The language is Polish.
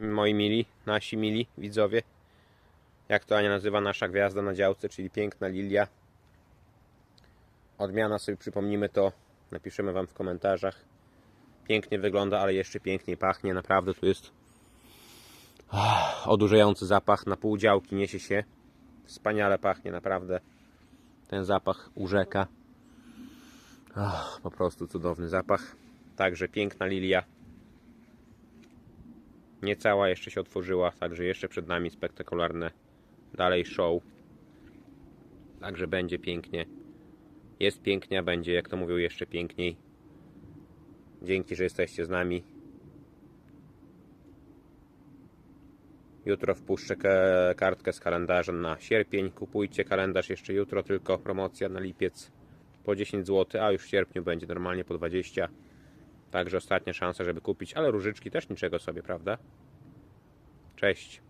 moi mili, nasi mili widzowie. Jak to Ania nazywa nasza gwiazda na działce, czyli piękna lilia. Odmiana sobie przypomnimy to, napiszemy Wam w komentarzach. Pięknie wygląda, ale jeszcze piękniej pachnie. Naprawdę tu jest ah, odurzający zapach. Na pół działki niesie się. Wspaniale pachnie, naprawdę. Ten zapach urzeka. Ach, po prostu cudowny zapach. Także piękna lilia. Niecała jeszcze się otworzyła, także jeszcze przed nami spektakularne dalej show. Także będzie pięknie. Jest pięknie, będzie, jak to mówią, jeszcze piękniej. Dzięki, że jesteście z nami. Jutro wpuszczę kartkę z kalendarzem na sierpień. Kupujcie kalendarz jeszcze jutro, tylko promocja na lipiec po 10 zł, a już w sierpniu będzie normalnie po 20. Także ostatnia szansa, żeby kupić, ale różyczki też niczego sobie, prawda? Cześć.